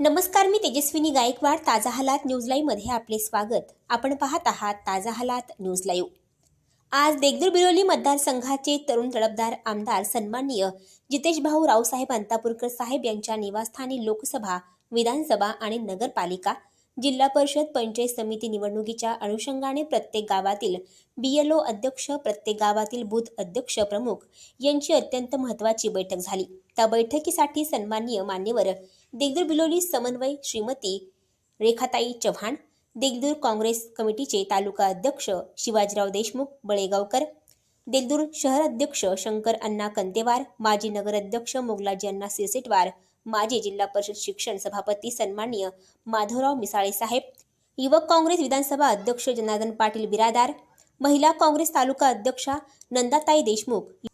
नमस्कार मी तेजस्विनी गायकवाड. ताजा हालात न्यूज लाईव्हमध्ये आपले स्वागत. आपण पाहत आहात ताजा हालात न्यूज लाईव्ह. आज देगदूर बिरोली मतदारसंघाचे तरुण तडफदार आमदार सन्माननीय जितेश भाऊ रावसाहेब अंतापूरकर साहेब यांच्या निवासस्थानी लोकसभा विधानसभा आणि नगरपालिका जिल्हा परिषद पंचायत समिती निवडणुकीच्या अनुषंगाने प्रत्येक गावातील बीएलओ अध्यक्ष प्रत्येक गावातील बूथ अध्यक्ष प्रमुख यांची अत्यंत महत्त्वाची बैठक झाली. त्या बैठकीसाठी सन्माननीय मान्यवर देगदूर बिलोली समन्वय श्रीमती रेखाताई चव्हाण देगदूर काँग्रेस कमिटीचे तालुका अध्यक्ष शिवाजीराव देशमुख बळेगावकर देगदूर शहर अध्यक्ष शंकर अण्णा कंतेवार माजी नगराध्यक्ष मोगलाजी अण्णा सिरसेटवार माजी जिल्हा परिषद शिक्षण सभापती सन्माननीय माधवराव मिसाळे साहेब युवक काँग्रेस विधानसभा अध्यक्ष जनार्दन पाटील बिरादार महिला काँग्रेस तालुका अध्यक्षा नंदाताई देशमुख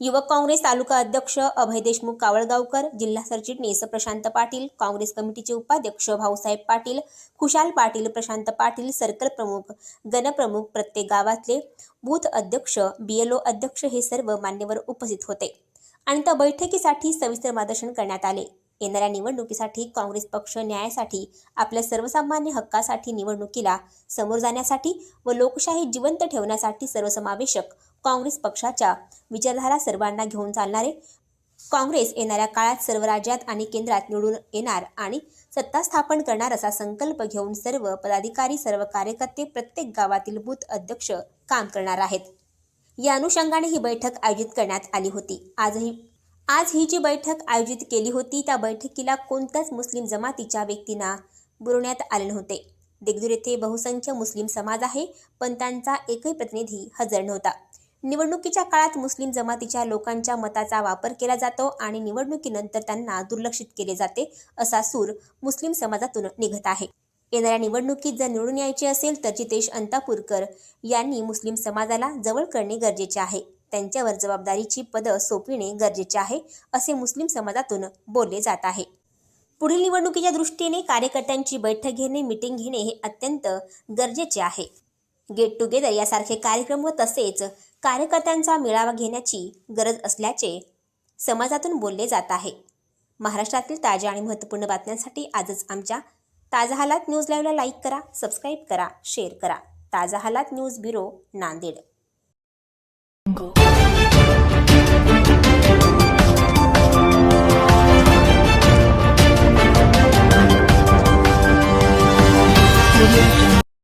युवक काँग्रेस तालुका अध्यक्ष अभय देशमुख कावळगावकर जिल्हा सरचिटणीस प्रशांत पाटील काँग्रेस कमिटीचे उपाध्यक्ष भाऊसाहेब पाटील खुशाल पाटील प्रशांत पाटील सर्कल प्रमुख गणप्रमुख प्रत्येक गावातले बूथ अध्यक्ष बीएलओ अध्यक्ष हे सर्व मान्यवर उपस्थित होते. आणि त्या बैठकीसाठी सविस्तर मार्गदर्शन करण्यात आले. येणाऱ्या निवडणुकीसाठी काँग्रेस पक्ष न्यायासाठी आपल्या सर्वसामान्य हक्कासाठी निवडणुकीला समोर जाण्यासाठी व लोकशाही जिवंत ठेवण्यासाठी सर्वसमावेशक काँग्रेस पक्षाच्या विचारधारा सर्वांना घेऊन चालणारे काँग्रेस येणाऱ्या काळात सर्व राज्यात आणि केंद्रात निवडून येणार आणि सत्ता स्थापन करणार असा संकल्प घेऊन सर्व पदाधिकारी सर्व कार्यकर्ते प्रत्येक गावातील बूथ अध्यक्ष काम करणार आहेत. या अनुषंगाने ही बैठक आयोजित करण्यात आली होती. आजही आज ही जी बैठक आयोजित केली होती त्या बैठकीला कोणत्याच मुस्लिम जमातीच्या व्यक्तींना बोलवण्यात आले नव्हते. दिग्दूर येथे बहुसंख्य मुस्लिम समाज आहे पण त्यांचा एकही प्रतिनिधी हजर नव्हता. निवडणुकीच्या काळात मुस्लिम जमातीच्या लोकांच्या मताचा वापर केला जातो आणि निवडणुकीनंतर त्यांना दुर्लक्षित केले जाते असा सूर मुस्लिम समाजातून निघत आहे. येणाऱ्या निवडणुकीत जर निवडून यायचे असेल तर जितेश अंतापूरकर यांनी मुस्लिम समाजाला जवळ करणे गरजेचे आहे. त्यांच्यावर जबाबदारीची पदं सोपविणे गरजेचे आहे असे मुस्लिम समाजातून बोलले जात आहे. पुढील निवडणुकीच्या दृष्टीने कार्यकर्त्यांची बैठक घेणे मिटिंग घेणे हे अत्यंत गरजेचे आहे. गेट टुगेदर यासारखे कार्यक्रम व तसेच कार्यकर्त्यांचा मेळावा घेण्याची गरज असल्याचे समाजातून बोलले जात आहे. महाराष्ट्रातील ताज्या आणि महत्त्वपूर्ण बातम्यांसाठी आजच आमच्या ताजा हालात न्यूज लाईव्हला लाईक करा सबस्क्राईब करा शेअर करा. ताजा हालात न्यूज ब्युरो नांदेड.